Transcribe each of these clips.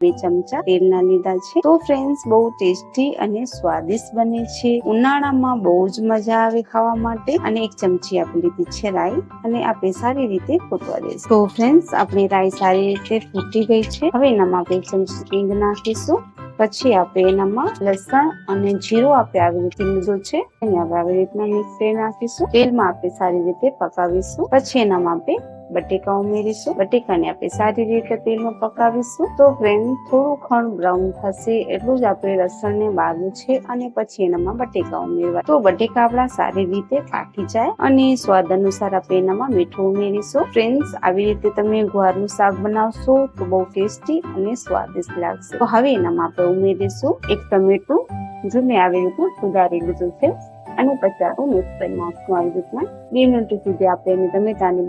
બે ચમચા તેલના લીધા છે. તો ફ્રેન્ડ્સ બહુ ટેસ્ટી અને સ્વાદિષ્ટ બને છે. ઉનાળામાં બહુ જ મજા આવે ખાવા માટે અને એક ચમચી આપી લીધી છે રાઈ અને આપણે સારી રીતે ફૂટવા દઈશું તો ફ્રેન્ડ્સ આપણી રાઈ સારી રીતે ફૂટી ગઈ છે. હવે એનામાં આપણે એક ચમચી હિંગ નાખીશું. પછી આપણે એનામાં લસણ અને જીરું આપણે આવી રીતે લીધો છે. એને આપણે આવી રીતના મિક્સ કરી નાખીશું. તેલમાં આપણે સારી રીતે પકાવીશું. પછી એનામાં આપણે બટેકા ઉમેરીશું. બટેકાને આપણે સારી રીતે તેલમાં પકાવીશું. તો ફ્રેન્ડ થોડું ખણ બ્રાઉન થશે એટલું જ આપણે લસણને બાળવું છે અને પછી એનામાં બટેકા ઉમેરવા. તો બટેકા આપણા સારી રીતે પાકી જાય અને સ્વાદ અનુસાર આપણે એનામાં મીઠું ઉમેરીશું. ફ્રેન્ડ્સ, આવી રીતે તમે ગુવારનું શાક બનાવશો તો બહુ ટેસ્ટી અને સ્વાદિષ્ટ લાગશે. તો હવે એનામાં આપણે ઉમેરીશું એક ટમેટું. જો મેં આવી રીતે સુધારી લીધું છે અને આપણે મિક્સ કરી નાખશું આવી રીતના બે મિનિટ સુધી આપણે એને ટમેટાની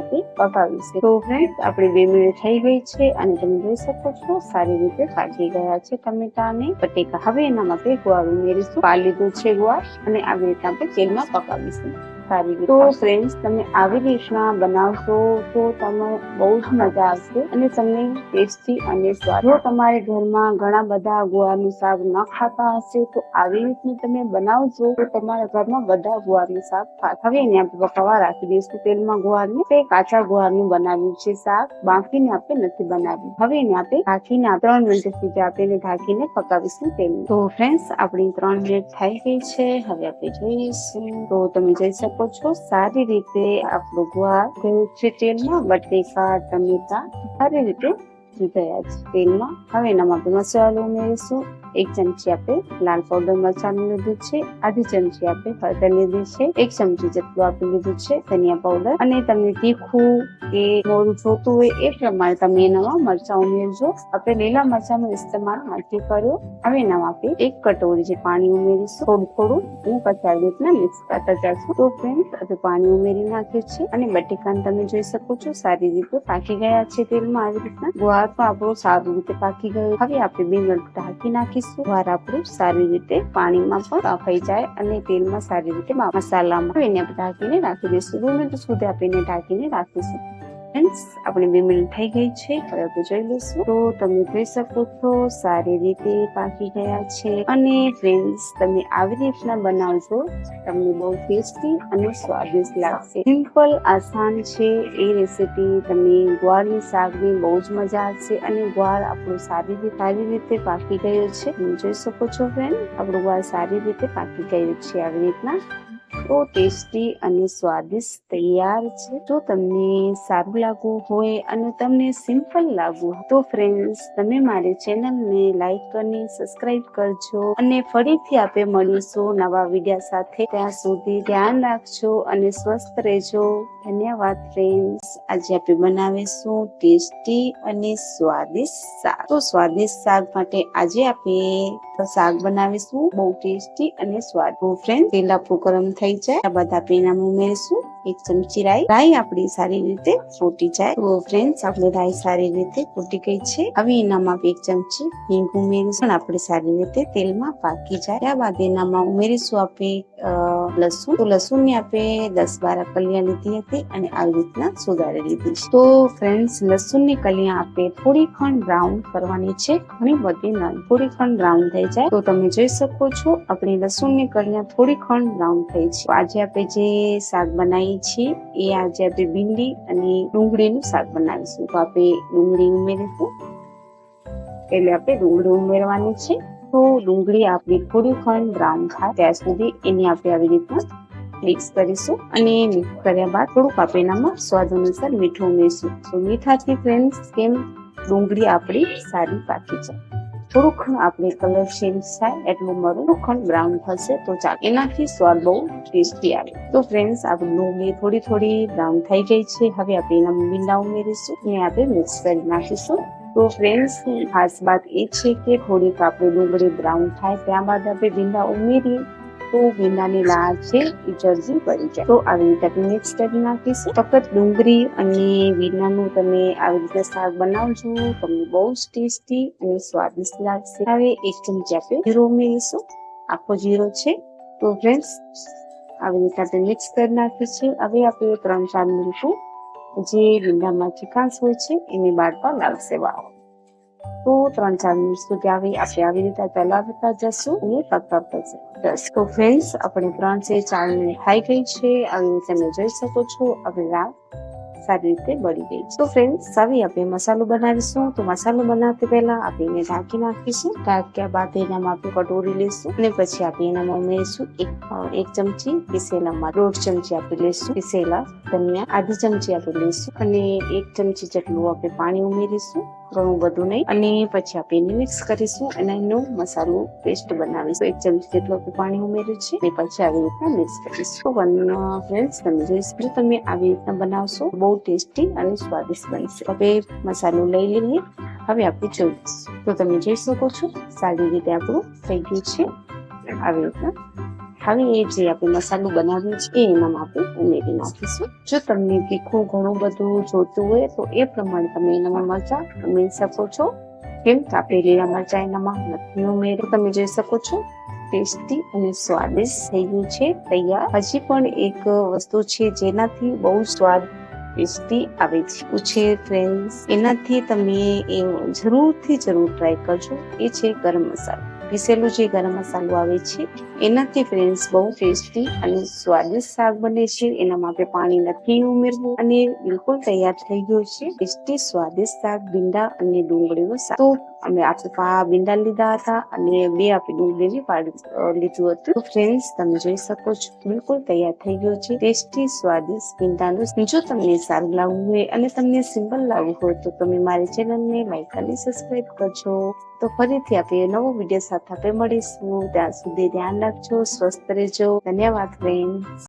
આપણે પકાવીશું. તો ફ્રેન્ડ આપણી બે મિનિટ થઈ ગઈ છે અને તમે જોઈ શકો છો સારી રીતે પાકી ગયા છે ટમેટા અને બટેકા. હવે એનામાં આપણે ગુવાર ઉમેરીશું પાલ લીધું છે ગુવાર અને આવી રીતે આપણે તેલમાં પકાવીશું. સારી રીતે તો ફ્રેન્ડ્સ તમે આવી રીતના બનાવશો તો તમને બહુ જ મજા આવશે અને તમને ટેસ્ટી અને સ્વાદ. જો તમારે ઘરમાં ઘણા બધા ગુવારનું શાક ન ખાતા હશે તો આવી રીતનું તમે બનાવશો તો તમારા ઘરમાં બધા ગુવારનું શાક ખાતા હવે એને આપણે પકાવવા રાખી દઈશું. તેલમાં ગુવારને તે કાચા ગુવારનું બનાવ્યું છે શાક. બાફીને આપણે નથી બનાવ્યું. હવે એને આપણે ઢાંકીને ત્રણ મિનિટ સુધી આપણે એને ઢાંકીને પકાવીશું તેલ તો ફ્રેન્ડ્સ આપણી ત્રણ મિનિટ થઈ ગઈ છે. હવે આપણે જોઈશું. તો તમે જઈ શકો છો સારી રીતે આપણું ગુવાર ગયું છે તેલમાં બટેકા ટમેટા સારી રીતે. થઈ ગયા છે તેલમાં. હવે એનામાં આપણે મસાલો ઉમેરીશું. એક ચમચી આપણે લાલ પાવડર મસાલો લીધું છે. આધી ચમચી આપણે હળદર લીધી છે. એક ચમચી જેટલું આપણે લીધું છે ધનિયા પાવડર અને તમને તીખું કે મોરું જોતું હોય એ પ્રમાણે તમે એનામાં મરચાં ઉમેરજો. આપણે લીલા મરચાંનો ઇસ્તેમાલ નથી કર્યો હવે એનામાં આપણે એક કટોરી જે પાણી ઉમેરીશું, થોડું થોડું અને પછી આવી રીતના મિક્સ કરતા જશું. તો ફ્રેન્ડ આપણે પાણી ઉમેરી નાખ્યું છે. અને બટેકાને તમે જોઈ શકો છો, સારી રીતે પાકી ગયા છે તેલમાં આવી રીતના. ગુવાર પણ આપણું સારી રીતે પાકી ગયું. હવે આપણે બે મિનિટ ઢાંકી નાખીશું. વાર આપણું સારી રીતે પાણીમાં પણ બફાઈ જાય અને તેલમાં સારી રીતે મસાલામાં એને ઢાંકીને રાખી દઈશું. બે મિનિટ સુધી આપણે ઢાંકીને રાખીશું. ફ્રેન્ડ્સ આપણે બે મિનિટ થઈ ગઈ છે, હવે જોઈ લઈશું. તો તમે જોઈ શકો છો, સારી રીતે પાકી ગયા છે. અને ફ્રેન્ડ્સ તમે આવી રીતના બનાવજો તમને બહુ ટેસ્ટી અને સ્વાદિષ્ટ લાગશે. સિમ્પલ આસાન છે, એ રેસીપી તમે ગ્વારની શાકની બહુ જ મજા આવશે અને ગ્વાર આપણું સારી રીતે સારી રીતે પાકી ગયું છે. તમે જોઈ શકો છો ફ્રેન્ડ આપણું ગુવાર સારી રીતે પાકી ગયો છે આવી રીતના. તો ટેસ્ટી અને સ્વાદિષ્ટ તૈયાર છે. જો તમને સારું લાગવું હોય અને તમને સિમ્પલ લાગવું તો ફ્રેન્ડ્સ તમે મારી ચેનલને લાઈક કરી સબસ્ક્રાઈબ કરજો અને ફરીથી આપણે મળીશું નવા વિડીયા સાથે. ત્યાં સુધી ધ્યાન રાખજો અને સ્વસ્થ રહેજો. ધન્યવાદ ફ્રેન્ડ્સ આજે આપણે બનાવીશું ટેસ્ટી અને સ્વાદિષ્ટ શાક. તો સ્વાદિષ્ટ શાક માટે આજે આપણે શાક બનાવીશું. બહુ ટેસ્ટી અને સ્વાદ. ફ્રેન્ડ તેલ આપણું ગરમ થઈ જાય બધા એનામાં ઉમેરીશું એક ચમચી રાઈ. રાઈ આપણી સારી રીતે ફૂટી જાય. તો ફ્રેન્ડ્સ આપણે રાઈ સારી રીતે ફૂટી ગઈ છે. હવે એનામાં એક ચમચી હિંગ ઉમેરીશું. આપણે સારી રીતે તેલમાં પાકી જાય. ત્યારબાદ એનામાં ઉમેરીશું આપણે અ, લસણ તો લસણની આપણે દસ બાર કલિયા લીધી હતી અને આવી રીતના સુધારી લીધી છે. તો ફ્રેન્ડ્સ લસણની કલિયા આપણે થોડી ખંડ બ્રાઉન કરવાની છે ઘણી બધી નહીં. થોડી ખંડ બ્રાઉન થઈ જાય. તો તમે જોઈ શકો છો આપણી લસણની કલિયા થોડી ખંડ બ્રાઉન થઈ છે. આજે આપણે જે શાક બનાવીએ છીએ એ આજે આપણે ભીંડી અને ડુંગળીનું શાક બનાવીશું. તો આપણે ડુંગળી ઉમેરીશું. એટલે આપણે ડુંગળી ઉમેરવાની છે. તો ડુંગળી આપણી થોડી ખણ બ્રાઉન થાય ત્યાં સુધી એની આપણે આવી રીતના મિક્સ કરીશું અને મિક્સ કર્યા બાદ થોડુંક આપણે એનામાં સ્વાદ અનુસાર મીઠું ઉમેરીશું. તો મીઠાથી ફ્રેન્ડ્સ કેમ? ડુંગળી આપણી સારી પાકી જાય થોડુંક આપણે કલર ચેન્જ થાય એટલું મરું ખંડ બ્રાઉન થશે, તો ચાલ. એનાથી સ્વાદ બહુ ટેસ્ટી આવે. તો ફ્રેન્ડ્સ આપણી ડુંગળી થોડી થોડી બ્રાઉન થઈ ગઈ છે. હવે આપણે એના મીંડા ઉમેરીશું અને આપણે મિક્સ કરી નાખીશું. તો ફ્રેન્ડ્સ ખાસ વાત એ છે કે થોડીક આપણે ડુંગળી બ્રાઉન થાય ત્યાં બાદ આપણે ભીંડા ઉમેરીએ તો ભીંડાની લાળ છે એ જલ્દી પડી જાય. તો આવી રીતે આપણે મિક્સ સ્ટેપ નાખીશું. ફક્ત ડુંગળી અને ભીંડાનું તમે આવી રીતે શાક બનાવજો, તમને બહુ જ ટેસ્ટી અને સ્વાદિષ્ટ લાગશે. હવે એક ચમચી આપણે જીરો ઉમેરીશું. આખો જીરો છે. તો ફ્રેન્ડ્સ આવી રીતે આપણે મિક્સ કરી નાખીશું. હવે આપણે ત્રણ ચાર મિનિટ જે ભીંડામાં ચિકાસ હોય છે, એને બાળવા લાગશે વાવ તો ત્રણ ચાર મિનિટ સુધી આવી, આપણે આવી રીતે ચલાવતા જશું અને પકાવતા જશું. તો ફ્રેન્ડ્સ આપણે ત્રણથી ચાર મિનિટ થઈ ગઈ છે રીતે તમે જોઈ શકો છો. હવે રાત સારી રીતે બળી ગઈ તો ફ્રેન્ડ્સ હવે આપણે મસાલો બનાવીશું. તો મસાલો બનાવતી પહેલા આપણે એને ઢાંકી નાખીશું. ઢાંક્યા બાદ એનામાં આપણે કટોરી લઈશું અને પછી આપણે એનામાં ઉમેરીશું એક એક ચમચી પીસેલામાં દોઢ ચમચી આપણે લઈશું પીસેલા ધનિયા, આધી ચમચી આપણે લઈશું અને એક ચમચી જેટલું આપણે પાણી ઉમેરીશું. ઘણું બધું નહીં. અને પછી આપણે એને મિક્સ કરીશું. અને એનો મસાલો પેસ્ટ બનાવીશું. એક ચમચી જેટલું પાણી ઉમેર્યું છે. અને પછી આવી રીતના મિક્સ કરીશું. તો ફ્રેન્ડ્સ તમે જોઈશું તમે આવી રીતના બનાવશો, બહુ ટેસ્ટી અને સ્વાદિષ્ટ બનશે. હવે મસાલો લઈ લઈએ. હવે આપણે જોઈશું. તો તમે જોઈ શકો છો, સારી રીતે આપણું થઈ ગયું છે. આવી રીતના. હવે એ જે આપણે મસાલો બનાવ્યો છે એ એનામાં આપણે ઉમેરી નાખીશું જો તમને તીખું ઘણું બધું જોતું હોય તો એ પ્રમાણે તમે એનામાં મરચા ઉમેરી શકો છો કેમ કે આપણે લીલા મરચા એનામાં નથી ઉમેરી તમે જોઈ શકો છો ટેસ્ટી અને સ્વાદિષ્ટ થઈ છે તૈયાર હજી પણ એક વસ્તુ છે જેનાથી બહુ સ્વાદ ટેસ્ટી આવે છે ઉછેર ફ્રેન્ડ્સ એનાથી તમે એ જરૂરથી જરૂર ટ્રાય કરજો એ છે ગરમ મસાલો પીસેલું જે ગરમ મસાલો આવે છે, એનાથી ફ્રેન્ડ્સ બહુ ટેસ્ટી અને સ્વાદિષ્ટ શાક બને છે. એનામાં આપણે પાણી નથી ઉમેરવું અને બિલકુલ તૈયાર થઈ ગયું છે. ટેસ્ટી, સ્વાદિષ્ટ શાક, ભીંડા અને ડુંગળીનું શાક. તો અમે આપણે ભીંડા લીધા હતા અને બે આપણે ડુંગળીની પાડી લીધું હતું. ફ્રેન્ડ્સ તમે જોઈ શકો છો, બિલકુલ તૈયાર થઈ ગયો છે. ટેસ્ટી, સ્વાદિષ્ટ ભીંડાનું જો તમને સારું લાગવું હોય અને તમને સિમ્પલ લાગવું હોય તો તમે મારી ચેનલને લાઈક અને સબસ્ક્રાઈબ કરજો. તો ફરીથી આપણે નવો વીડિયો સાથે આપણે મળીશું. ત્યાં સુધી ધ્યાન રાખજો, સ્વસ્થ રહેજો. ધન્યવાદ ફ્રેન્ડ